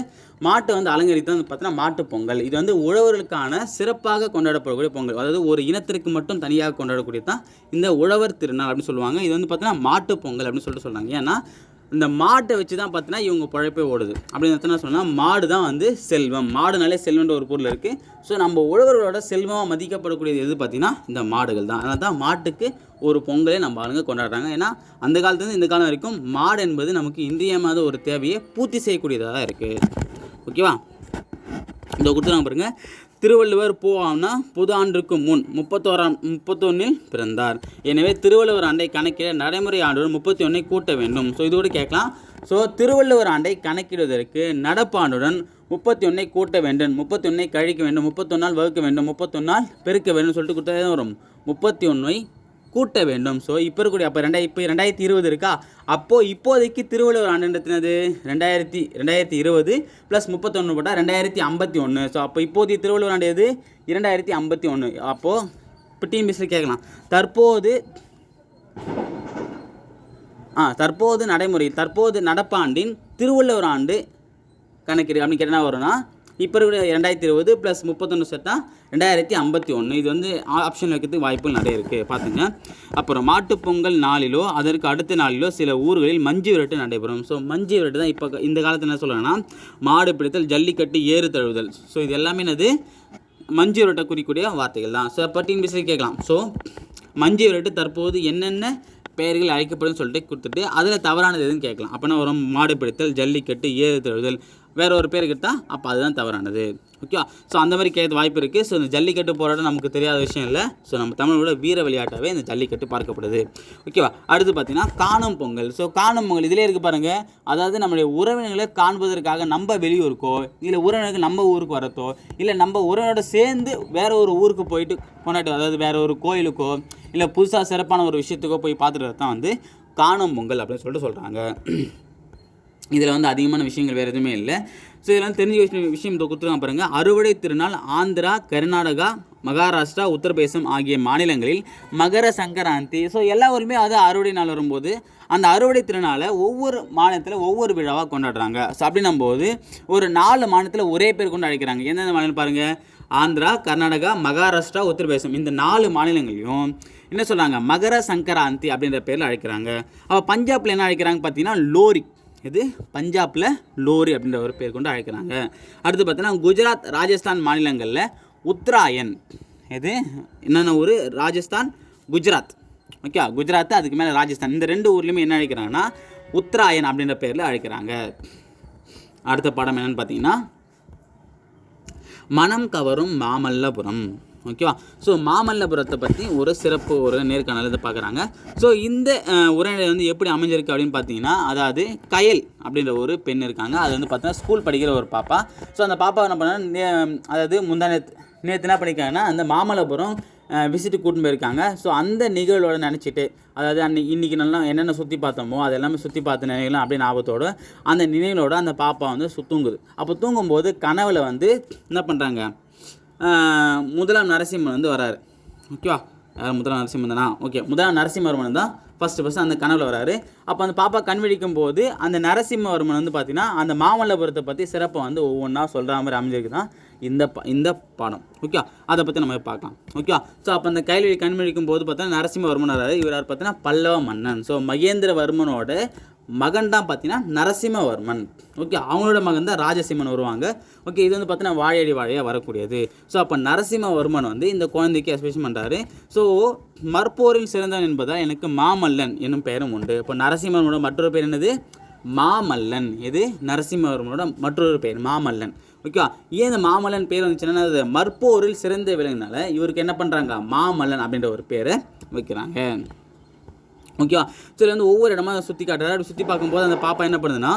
மாட்டை வந்து அலங்கரித்து வந்து பார்த்தீங்கன்னா மாட்டுப் பொங்கல். இது வந்து உழவர்களுக்கான சிறப்பாக கொண்டாடப்படக்கூடிய பொங்கல். அதாவது ஒரு இனத்திற்கு மட்டும் தனியாக கொண்டாடக்கூடிய தான் இந்த உழவர் திருநாள் அப்படின்னு சொல்லுவாங்க. இது வந்து பார்த்தீங்கன்னா மாட்டுப் பொங்கல் அப்படின்னு சொல்லிட்டு சொல்கிறாங்க ஏன்னா இந்த மாட்டை வச்சு தான் பார்த்தீங்கன்னா இவங்க பழைப்பே ஓடுது. அப்படின்னு என்ன சொன்னால் மாடு தான் வந்து செல்வம். மாடுனாலே செல்வம்ன்ற ஒரு பொருள் இருக்குது ஸோ நம்ம உழவர்களோட செல்வமாக மதிக்கப்படக்கூடியது எது பார்த்திங்கன்னா இந்த மாடுகள் தான். அதனால் தான் மாட்டுக்கு ஒரு பொங்கலே நம்ம ஆளுங்க கொண்டாடுறாங்க. ஏன்னா அந்த காலத்துலேருந்து இந்த காலம் வரைக்கும் மாடு என்பது நமக்கு இன்றியமாத ஒரு தேவையை பூர்த்தி செய்யக்கூடியதாக தான் இருக்குது ஓகேவா? இந்த கொடுத்துருங்க பாருங்கள் திருவள்ளுவர் போவாம்னா புது ஆண்டுக்கு முன் முப்பத்தோராம் முப்பத்தொன்னில் பிறந்தார். எனவே திருவள்ளுவர் ஆண்டை கணக்கிட நடைமுறை ஆண்டுடன் முப்பத்தி ஒன்றை கூட்ட வேண்டும். ஸோ இது கூட கேட்கலாம். ஸோ திருவள்ளுவர் ஆண்டை கணக்கிடுவதற்கு நடப்பாண்டுடன் முப்பத்தி ஒன்றை கூட்ட வேண்டும். முப்பத்தி ஒன்றை கழிக்க வேண்டும். முப்பத்தொன்னால் வகுக்க வேண்டும். முப்பத்தொன்னால் பெருக்க வேண்டும் சொல்லிட்டு கொடுத்தா தான் வரும்? முப்பத்தி ஒன்றை கூட்ட வேண்டும். ஸோ இப்போ இருக்கக்கூடிய அப்போ ரெண்டாய் இப்போ ரெண்டாயிரத்தி இருபது இருக்கா? அப்போது இப்போதைக்கு திருவள்ளுவர் ஆண்டுன்றதுனது ரெண்டாயிரத்தி ரெண்டாயிரத்தி இருபது ப்ளஸ் முப்பத்தொன்று போட்டால் ரெண்டாயிரத்தி ஐம்பத்தி ஒன்று ஸோ அப்போ இப்போதைய திருவள்ளுவர் ஆண்டு எது? இரண்டாயிரத்தி ஐம்பத்தி ஒன்று அப்போது இப்போ டிஎம்பிஎஸ்சில் கேட்கலாம். தற்போது ஆ தற்போது நடைமுறை தற்போது நடப்பாண்டின் திருவள்ளுவர் ஆண்டு கணக்கீடு அப்படின்னு கேட்டால் என்ன வரும்னா இப்போ இருக்கிற ரெண்டாயிரத்தி இருபது ப்ளஸ் முப்பத்தொன்று சேர்த்தா ரெண்டாயிரத்தி ஐம்பத்தி ஒன்று இது வந்து ஆப்ஷன் வைக்கிறதுக்கு வாய்ப்புகள் நிறைய இருக்குது பார்த்துங்க. அப்புறம் மாட்டுப் பொங்கல் நாளிலோ அதற்கு அடுத்த நாளிலோ சில ஊர்களில் மஞ்சு விரட்டு நடைபெறும். ஸோ மஞ்சு விரட்டு தான் இப்போ இந்த காலத்தில் என்ன சொல்கிறாங்கன்னா மாடு பிடித்தல் ஜல்லிக்கட்டு ஏறு தழுவுதல். ஸோ இது எல்லாமே என்னது? மஞ்சு விரட்டை குறிக்கூடிய வார்த்தைகள் தான். ஸோ பட்டின் பிசி கேட்கலாம். ஸோ மஞ்சு விரட்டு தற்போது என்னென்ன பெயர்கள் அழைக்கப்படும் சொல்லிட்டு கொடுத்துட்டு அதில் தவறானது எதுன்னு கேட்கலாம். அப்போனா வரும் மாடு பிடித்தல் ஜல்லிக்கட்டு ஏறு தழுவுதல். வேற ஒரு பேர் கேட்டால் அப்போ அதுதான் தவறானது. ஓகேவா ஸோ அந்த மாதிரி கேட்க வாய்ப்பு இருக்குது ஸோ இந்த ஜல்லிக்கட்டு போராட்டம் நமக்கு தெரியாத விஷயம் இல்லை. ஸோ நம்ம தமிழோட வீர விளையாட்டாகவே இந்த ஜல்லிக்கட்டு பார்க்கப்படுது. ஓகேவா அடுத்து பார்த்தீங்கன்னா காணும் பொங்கல். ஸோ காணும் பொங்கல் இதிலே இருக்குது பாருங்கள் அதாவது நம்மளுடைய உறவினர்களை காண்பதற்காக நம்ம வெளியூருக்கோ இல்லை உறவினர்கள் நம்ம ஊருக்கு வரத்தோ இல்லை நம்ம உறவினரோட சேர்ந்து வேற ஒரு ஊருக்கு போயிட்டு கொண்டாட்டு அதாவது வேற ஒரு கோயிலுக்கோ இல்லை புதுசாக சிறப்பான ஒரு விஷயத்துக்கோ போய் பார்த்துட்டு தான் வந்து காணும் பொங்கல் அப்படின்னு சொல்லிட்டு சொல்கிறாங்க இதில் வந்து அதிகமான விஷயங்கள் வேறு எதுவுமே இல்லை. ஸோ இதெல்லாம் தெரிஞ்ச விஷயம் விஷயம் இதோ கொடுத்துருக்காங்க பாருங்கள் அறுவடை திருநாள் ஆந்திரா கர்நாடகா மகாராஷ்டிரா உத்தரப்பிரதேசம் ஆகிய மாநிலங்களில் மகர சங்கராந்தி. ஸோ எல்லா ஊருமே அது அறுவடை நாள் வரும்போது அந்த அறுவடை திருநாளை ஒவ்வொரு மாநிலத்தில் ஒவ்வொரு விழாவாக கொண்டாடுறாங்க. ஸோ அப்படின்னும் போது ஒரு நாலு மாநிலத்தில் ஒரே பேர் கொண்டு அழைக்கிறாங்க எந்தெந்த மாநிலம் பாருங்கள் ஆந்திரா கர்நாடகா மகாராஷ்டிரா உத்தரப்பிரதேசம். இந்த நாலு மாநிலங்களையும் என்ன சொல்கிறாங்க மகர சங்கராந்தி அப்படின்ற பேரில் அழைக்கிறாங்க. அப்போ பஞ்சாபில் என்ன அழைக்கிறாங்க பார்த்தீங்கன்னா? லோரி. இது பஞ்சாபில் லோரி அப்படின்ற ஒரு பேர் கொண்டு அழைக்கிறாங்க. அடுத்து பார்த்தீங்கன்னா குஜராத் ராஜஸ்தான் மாநிலங்களில் உத்தராயன். இது என்னென்ன ஊர்? ராஜஸ்தான் குஜராத். ஓகே குஜராத் அதுக்கு மேலே ராஜஸ்தான். இந்த ரெண்டு ஊர்லேயுமே என்ன அழைக்கிறாங்கன்னா உத்தராயன் அப்படின்ற பேரில் அழைக்கிறாங்க. அடுத்த பாடம் என்னன்னு பார்த்தீங்கன்னா மனம் கவரும் மாமல்லபுரம். ஓகேவா ஸோ மாமல்லபுரத்தை பற்றி ஒரு சிறப்பு ஒரு நேர்காணல் இதை பார்க்குறாங்க. ஸோ இந்த அஹ், உரைநடை வந்து எப்படி அமைஞ்சிருக்கு அப்படின்னு பார்த்தீங்கன்னா அதாவது கயல் அப்படின்ற ஒரு பெண் இருக்காங்க. அது வந்து பார்த்தீங்கன்னா ஸ்கூல் படிக்கிற ஒரு பாப்பா. ஸோ அந்த பாப்பா என்ன பண்ணா அதாவது முந்தா நேற்று நேற்று என்ன பண்ணியிருக்காங்கன்னா அந்த மாமல்லபுரம் விசிட்டு கூட்டின்னு போயிருக்காங்க. ஸோ அந்த நிகழ்வோட நினச்சிட்டு அதாவது அன்னைக்கு இன்றைக்கி நல்லா என்னென்ன சுற்றி பார்த்தோமோ அது எல்லாமே சுற்றி பார்த்த நினைக்கலாம் அப்படியே ஞாபகத்தோட அந்த நினைவுகளோட அந்த பாப்பா வந்து சு- தூங்குது. அப்போ தூங்கும்போது கனவில் வந்து என்ன பண்ணுறாங்க முதலாம் நரசிம்மன் வந்து வராரு. ஓகேவா? யார் முதலாம் நரசிம்மன் தானா ஓகே முதலாம் நரசிம்மவர்மன் தான் ஃபஸ்ட்டு ஃபஸ்ட்டு அந்த கனவில் வராரு. அப்போ அந்த பாப்பா கண் விழிக்கும் போது அந்த நரசிம்மவர்மன் வந்து பார்த்தீங்கன்னா அந்த மாமல்லபுரத்தை பற்றி சிறப்பை வந்து ஒவ்வொன்றா சொல்கிற மாதிரி அமைஞ்சிருக்கு தான் இந்த ப இந்த பாடம். ஓகே அதை பற்றி நம்ம பார்க்கலாம். ஓகே ஸோ அப்போ அந்த கையில் கண் விழிக்கும் போது பார்த்தா நரசிம்மவர்மன் வராரு. இவர் பார்த்தீங்கன்னா பல்லவ மன்னன். ஸோ மகேந்திரவர்மனோட மகன் தான் பார்த்தீங்கன்னா நரசிம்மவர்மன். ஓகே அவங்களோட மகன் தான் ராஜசிம்மன் வருவாங்க. ஓகே இது வந்து பார்த்தீங்கன்னா வாழையடி வாழையாக வரக்கூடியது. ஸோ அப்போ நரசிம்மவர்மன் வந்து இந்த குழந்தைக்கு எஸ்பெஷன் பண்ணுறாரு ஸோ மற்போரில் சிறந்தவன் என்பதால் எனக்கு மாமல்லன் என்னும் பெயரும் உண்டு. இப்போ நரசிம்மனோட மற்றொரு பேர் என்னது? மாமல்லன். இது நரசிம்மவர்மனோட மற்றொரு பேர் மாமல்லன். ஓகேவா ஏன் இந்த மாமல்லன் பேர் வந்துச்சுன்னா அது மற்போரில் சிறந்த விலங்குனால இவருக்கு என்ன பண்ணுறாங்க மாமல்லன் அப்படின்ற ஒரு பேரை வைக்கிறாங்க. ஓகேவா? சரி வந்து ஒவ்வொரு இடமா சுற்றி காட்டுறாரு. அப்படி சுற்றி பார்க்கும்போது அந்த பாப்பா என்ன பண்ணுதுன்னா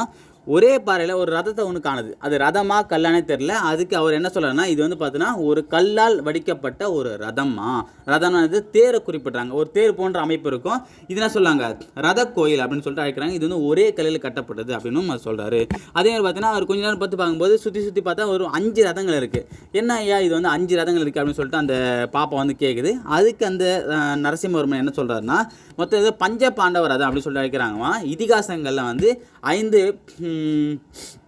ஒரே பாறையில் ஒரு ரதத்தை ஒன்று காணுது. அது ரதமா கல்லானே தெரில அதுக்கு அவர் என்ன சொல்கிறாருன்னா இது வந்து பார்த்தீங்கன்னா ஒரு கல்லால் வடிக்கப்பட்ட ஒரு ரதமா ரதம்னாது தேரை குறிப்பிட்றாங்க. ஒரு தேர் போன்ற அமைப்பு இருக்கும். இது என்ன சொல்லாங்க ரத கோயில் அப்படின்னு சொல்லிட்டு அழைக்கிறாங்க. இது வந்து ஒரே கல்லில் கட்டப்பட்டது அப்படின்னு அவர் சொல்கிறாரு அதே மாதிரி பார்த்தீங்கன்னா அவர் கொஞ்ச நேரம் பார்த்து பார்க்கும்போது சுற்றி சுற்றி பார்த்தா ஒரு அஞ்சு ரதங்கள் இருக்குது என்ன ஐயா இது வந்து அஞ்சு ரதங்கள் இருக்குது அப்படின்னு சொல்லிட்டு அந்த பாப்பா வந்து கேட்குது அதுக்கு அந்த நரசிம்மவர்மன் என்ன சொல்கிறாருன்னா மொத்தம் இது பஞ்ச பாண்டவ ரதம் அப்படின்னு சொல்லிட்டு அழைக்கிறாங்கம்மா. இதிகாசங்களில் வந்து ஐந்து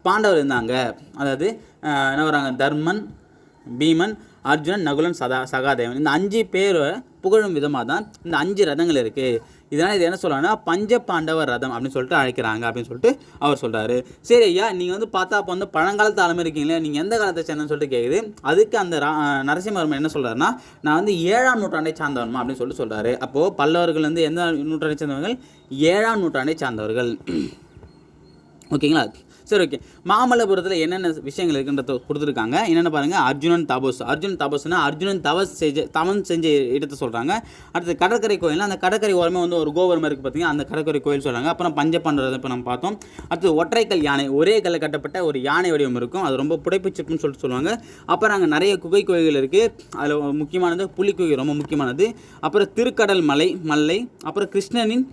பாண்டவர் இருந்தாங்க. அதாவது என்ன வராங்க தர்மன் பீமன் அர்ஜுனன் நகுலன் சதா சகாதேவன். இந்த அஞ்சு பேரை புகழும் விதமாக தான் இந்த அஞ்சு ரதங்கள் இருக்குது இதனால் இது என்ன சொல்கிறாங்கன்னா பஞ்ச பாண்டவர் ரதம் அப்படின்னு சொல்லிட்டு அழைக்கிறாங்க அப்படின்னு சொல்லிட்டு அவர் சொல்கிறாரு சரி ஐயா நீங்கள் வந்து பார்த்தா அப்போ வந்து பழங்காலத்து ஆளுமே இருக்கீங்களே நீங்கள் எந்த காலத்தை சேர்ந்தன்னு சொல்லிட்டு கேட்குது அதுக்கு அந்த ரா நரசிம்மவர்மன் என்ன சொல்கிறாருன்னா நான் வந்து ஏழாம் நூற்றாண்டை சார்ந்தவர்மா அப்படின்னு சொல்லிட்டு சொல்கிறாரு அப்போது பல்லவர்கள் வந்து எந்த நூற்றாண்டை சேர்ந்தவர்கள்? ஏழாம் நூற்றாண்டை சார்ந்தவர்கள். ஓகேங்களா? சரி ஓகே. மாமல்லபுரத்தில் என்னென்ன விஷயங்கள் இருக்குன்றத கொடுத்துருக்காங்க. என்னென்ன பாருங்கள் அர்ஜுனன் தபஸ். அர்ஜுனன் தபஸ்னா அர்ஜுனன் தவஸ் செஞ்ச தவம் செஞ்ச இடத்தை சொல்கிறாங்க அடுத்து கடற்கரை கோயில் அந்த கடற்கரை ஓரமே வந்து ஒரு கோபுரம் இருக்குது பார்த்தீங்கன்னா அந்த கடற்கரை கோயில் சொல்கிறாங்க அப்புறம் பஞ்சபாண்டவர் இப்போ நம்ம பார்த்தோம். அடுத்து ஒற்றைக்கல் யானை. ஒரே கல்ல கட்டப்பட்ட ஒரு யானை வடிவம் இருக்கும். அது ரொம்ப புடைப்பு சொல்லிட்டு சொல்லுவாங்க. அப்புறம் அங்கே நிறைய குகை கோயில்கள் இருக்குது அதில் முக்கியமானது புலிக்குகை ரொம்ப முக்கியமானது. அப்புறம் திருக்கடல் மலை மல்லை. அப்புறம் கிருஷ்ணனின்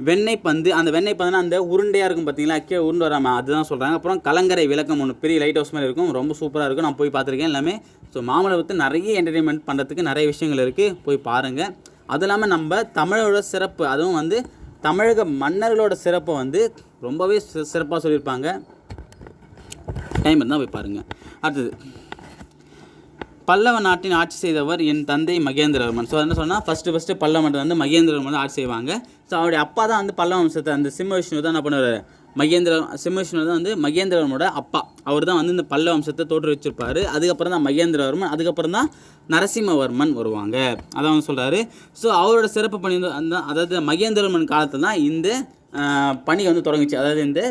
வெண்ணெய் பந்து அந்த வெண்ணெய் பந்துனா அந்த உருண்டையாக இருக்கும் பார்த்தீங்களா கீழே உருண்டு வராமல் அதுதான் சொல்கிறாங்க அப்புறம் கலங்கரை விளக்கம் ஒன்று பெரிய லைட் ஹவுஸ் மாதிரி இருக்கும். ரொம்ப சூப்பராக இருக்கும். நான் போய் பார்த்துருக்கேன் எல்லாமே. ஸோ மாமல்லபுரத்து நிறைய என்டர்டெயின்மெண்ட் பண்ணுறதுக்கு நிறைய விஷயங்கள் இருக்குது போய் பாருங்கள் அதுவும் இல்லாமல் நம்ம தமிழோட சிறப்பு அதுவும் வந்து தமிழக மன்னர்களோட சிறப்பை வந்து ரொம்பவே சிறப்பாக சொல்லியிருப்பாங்க. டைம் இருந்தால் போய் பாருங்கள் அடுத்தது. பல்லவ நாட்டின் ஆட்சி செய்தவர் என் தந்தை மகேந்திரவர்மன். ஸோ என்ன சொன்னால் ஃபஸ்ட்டு ஃபஸ்ட்டு பல்லவ நாட்டில் வந்து மகேந்திரவர்மன் ஆட்சி செய்வாங்க. ஸோ அவருடைய அப்பா தான் வந்து பல்லவ வம்சத்தை அந்த சிம்ம விஷ்ணு தான் என்ன பண்ணுவார்? மகேந்திர சிம்ம விஷ்ணு தான் வந்து மகேந்திரவர்மனோட அப்பா. அவர் தான் வந்து இந்த பல்லவ வம்சத்தை தோற்றுவிச்சிருப்பார் அதுக்கப்புறம் தான் மகேந்திரவர்மன் அதுக்கப்புறம் தான் நரசிம்மவர்மன் வருவாங்க. அதான் வந்து சொல்கிறாரு ஸோ அவரோட சிறப்பு பணி வந்து அந்த அதாவது மகேந்திரவர்மன் காலத்தில் தான் இந்த பணி வந்து தொடங்குச்சு. அதாவது இந்த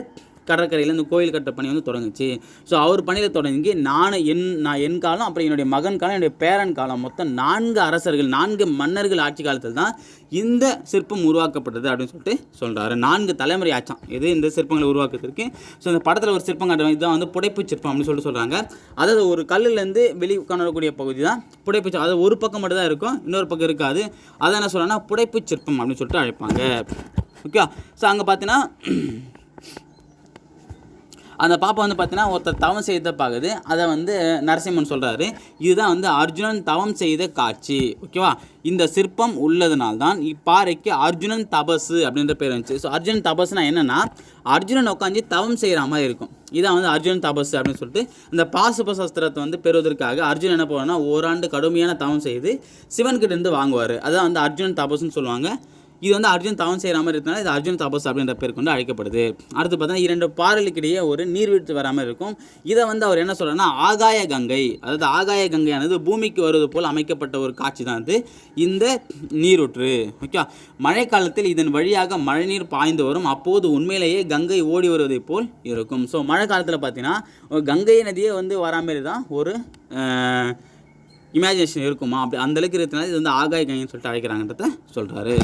கடற்கரையில் இந்த கோயில் கட்டுற பணி வந்து தொடங்குச்சு. ஸோ அவர் பணியில் தொடங்கி நான் என் நான் என் காலம் அப்புறம் என்னுடைய மகன் காலம் என்னுடைய பேரன் காலம் மொத்தம் நான்கு அரசர்கள் நான்கு மன்னர்கள் ஆட்சி காலத்தில் தான் இந்த சிற்பம் உருவாக்கப்பட்டது அப்படின்னு சொல்லிட்டு சொல்கிறாரு நான்கு தலைமுறை ஆச்சான். இது இந்த சிற்பங்களை உருவாக்குறதுக்கு? ஸோ இந்த படத்தில் ஒரு சிற்பம் காட்டுவாங்க இதுதான் வந்து புடைப்பு சிற்பம் அப்படின்னு சொல்லிட்டு சொல்கிறாங்க அதாவது ஒரு கல்லுலேருந்து வெளி காணக்கூடிய பகுதி தான் புடைப்பு அது ஒரு பக்கம் மட்டும் தான் இருக்கும் இன்னொரு பக்கம் இருக்காது. அதை என்ன சொல்கிறேன்னா புடைப்பு சிற்பம் அப்படின்னு சொல்லிட்டு அழைப்பாங்க. ஓகே ஸோ அங்கே பார்த்தீங்கன்னா அந்த பாப்பா வந்து பார்த்தீங்கன்னா ஒருத்தர் தவம் செய்த பார்க்குது அதை வந்து நரசிம்மன் சொல்கிறாரு இதுதான் வந்து அர்ஜுனன் தவம் செய்த காட்சி ஓகேவா? இந்த சிற்பம் உள்ளதுனால்தான் இப்பாறைக்கு அர்ஜுனன் தபசு அப்படின்ற பேர் வந்துச்சு. ஸோ அர்ஜுனன் தபஸ்னா என்னென்னா அர்ஜுனன் உட்காந்து தவம் செய்கிற மாதிரி இருக்கும். இதான் வந்து அர்ஜுனன் தபஸ் அப்படின்னு சொல்லிட்டு இந்த பாசுப சஸ்திரத்தை வந்து பெறுவதற்காக அர்ஜுன் என்ன பண்ணுவார்னா ஓராண்டு கடுமையான தவம் செய்து சிவன்கிட்ட இருந்து வாங்குவார். அதான் வந்து அர்ஜுனன் தபஸ்ன்னு சொல்லுவாங்க. இது வந்து அர்ஜுன் தவம் செய்கிற மாதிரி இருக்கனால இது அர்ஜுன் தபஸ் அப்படின்ற பேர் கொண்டு அழைக்கப்படுது. அடுத்து பார்த்தா இரண்டு பாறைகளுக்கிடையே ஒரு நீர்வீழ்ச்சி வராமல் இருக்கும். இதை வந்து அவர் என்ன சொல்றாருன்னா ஆகாய கங்கை. அதாவது ஆகாய கங்கையானது பூமிக்கு வருவது போல் அமைக்கப்பட்ட ஒரு காட்சி தான் வந்து இந்த நீரூற்று. ஓகே மழைக்காலத்தில் இதன் வழியாக மழைநீர் பாய்ந்து வரும். அப்போது உண்மையிலேயே கங்கை ஓடி வருவதைப் போல் இருக்கும். ஸோ மழை காலத்தில் பார்த்தீங்கன்னா கங்கை நதியே வந்து வரா மாதிரி தான் ஒரு இமேஜினேஷன் இருக்குமா? அப்படி அந்த அளவுக்கு இருக்கிறதுனால இது வந்து ஆகாய கங்கைன்னு சொல்லிட்டு அழைக்கிறாங்கன்றத சொல்கிறாரு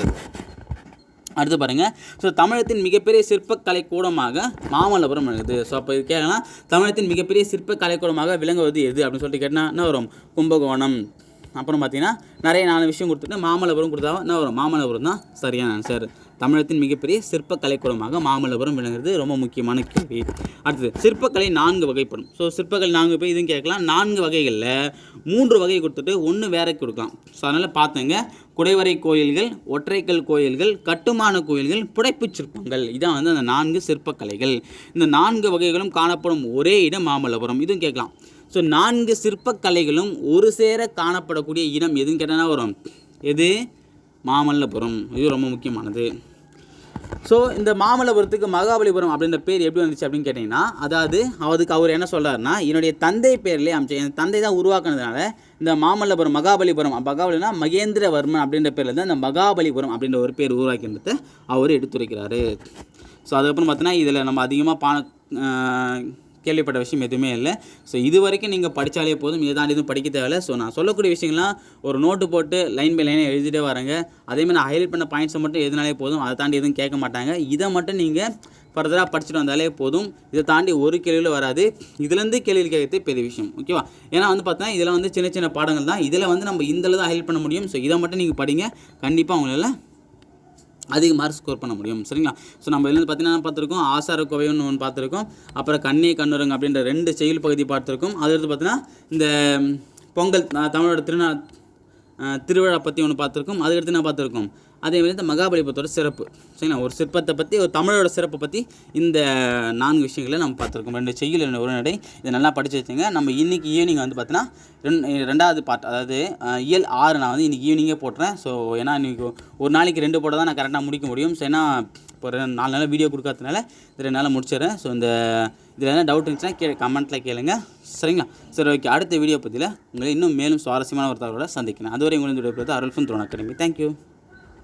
அடுத்து பாருங்கள் ஸோ தமிழகத்தின் மிகப்பெரிய சிற்பக்கலை கூடமாக மாமல்லபுரம் இருக்குது. ஸோ அப்போ இது கேட்கலாம். தமிழகத்தின் மிகப்பெரிய சிற்பக்கலை கூடமாக விளங்குவது எது அப்படின்னு சொல்லிட்டு கேட்டால் என்ன வரும் கும்பகோணம். அப்புறம் பார்த்தீங்கன்னா நிறைய நாலு விஷயம் கொடுத்துட்டு மாமல்லபுரம் கொடுத்தா என்ன வரும் மாமல்லபுரம் தான் சரியான ஆன்சர் தமிழகத்தின் மிகப்பெரிய சிற்பக்கலைக்கூடமாக மாமல்லபுரம் விளங்குறது ரொம்ப முக்கியமான கேள்வி. அடுத்தது சிற்பக்கலை நான்கு வகைப்படும். ஸோ சிற்பக்கலை நான்கு பேர் இதுவும் கேட்கலாம். நான்கு வகைகளில் மூன்று வகை கொடுத்துட்டு ஒன்று வேற கொடுக்கலாம். ஸோ அதனால் பார்த்தங்க குடைவரை கோயில்கள் ஒற்றைக்கல் கோயில்கள் கட்டுமான கோயில்கள் புடைப்புச் சிற்பங்கள். இதான் வந்து அந்த நான்கு சிற்பக்கலைகள். இந்த நான்கு வகைகளும் காணப்படும் ஒரே இடம் மாமல்லபுரம். இதுவும் கேட்கலாம். ஸோ நான்கு சிற்பக்கலைகளும் ஒரு சேர காணப்படக்கூடிய இடம் எதுன்னு கேட்டால் வரும். எது? மாமல்லபுரம். இது ரொம்ப முக்கியமானது. ஸோ இந்த மாமல்லபுரத்துக்கு மகாபலிபுரம் அப்படின்ற பேர் எப்படி வந்துச்சு அப்படின்னு கேட்டிங்கன்னா அதாவது அதுக்கு அவர் என்ன சொல்கிறாருன்னா என்னுடைய தந்தை பேர்லேயே அமைச்சு என் தந்தை தான் உருவாக்குனதுனால இந்த மாமல்லபுரம் மகாபலிபுரம் மகாபலினா மகேந்திரவர்மன் அப்படின்ற பேரில் தான் இந்த மகாபலிபுரம் அப்படின்ற ஒரு பேர் உருவாக்கின்றத அவர் எடுத்துரைக்கிறாரு. ஸோ அதுக்கப்புறம் பார்த்தீங்கன்னா இதில் நம்ம அதிகமாக பா கேள்விப்பட்ட விஷயம் எதுவுமே இல்லை. ஸோ இது வரைக்கும் நீங்கள் படித்தாலே போதும். இதை தாண்டி எதுவும் படிக்க தேவையில்ல. ஸோ நான் சொல்லக்கூடிய விஷயங்கள்லாம் ஒரு நோட்டு போட்டு லைன் பை லைனாக எழுதிட்டே வரேங்க. அதேமாதிரி நான் ஹைலைட் பண்ண பாயிண்ட்ஸை மட்டும் எழுதினாலே போதும். அதை தாண்டி எதுவும் கேட்க மாட்டாங்க. இதை மட்டும் நீங்கள் ஃபர்தராக படிச்சுட்டு வந்தாலே போதும். இதை தாண்டி ஒரு கேள்வியில் வராது. இதுலேருந்து கேள்வியில் கேட்கறது பெரிய விஷயம். ஓகேவா ஏன்னா வந்து பார்த்தா இதில் வந்து சின்ன சின்ன பாடங்கள் தான். இதில் வந்து நம்ம இந்த தான் ஹெல்ப் பண்ண முடியும். ஸோ இதை மட்டும் நீங்கள் படிங்க. கண்டிப்பாக உங்களால் அதிக மார்க் ஸ்கோர் பண்ண முடியும். சரிங்களா? ஸோ நம்ம இதுலேருந்து பார்த்தீங்கன்னா பார்த்துருக்கோம்? ஆசார கோவைன்னு ஒன்று பார்த்துருக்கோம். அப்புறம் கண்ணே கண்ணுரங்க அப்படின்ற ரெண்டு செயல் பகுதி பார்த்துருக்கோம். அது பார்த்தீங்கன்னா இந்த பொங்கல் தமிழோட திருநா திருவிழா பற்றி ஒன்று பார்த்துருக்கோம். அதுக்கடுத்து என்ன பார்த்துருக்கோம்? அதே மாதிரி இந்த மகாபலிபுரத்தோட சிறப்பு. சரிங்களா? ஒரு சிற்பத்தை பற்றி ஒரு தமிழோட சிறப்பை பற்றி இந்த நான்கு விஷயங்களை நம்ம பார்த்துருக்கோம். ரெண்டு செய்யுள் ரெண்டு உரைநடை. இதை நல்லா படித்து வச்சுங்க. நம்ம இன்றைக்கி ஈவினிங் வந்து பார்த்தீங்கன்னா ரெண்டு ரெண்டாவது பார்ட் அதாவது இயல் ஆறு நான் வந்து இன்றைக்கி ஈவினிங்கே போட்டுறேன். ஸோ ஏன்னா இன்றைக்கி ஒரு நாளைக்கு ரெண்டு போட தான் நான் கரெக்டாக முடிக்க முடியும். ஸோ ஏன்னா இப்போ ரெண்டு நாலு நாள் வீடியோ கொடுக்காததுனால இது ரெண்டு நாளில் முடிச்சிடுறேன். ஸோ இந்த இதில் எதனா டவுட் இருந்துச்சுன்னா கே கமெண்ட்டில் கேளுங்க. சரிங்களா? சரி ஓகே அடுத்த வீடியோ பற்றியில் உங்களை இன்னும் மேலும் சுவாரஸ்யமான ஒரு தகவலோட சந்திக்கிறேன். அதுவரை உங்களை இந்த வீடியோ அருள்ஃபுன் துரோன் அகாடமி தேங்க்யூ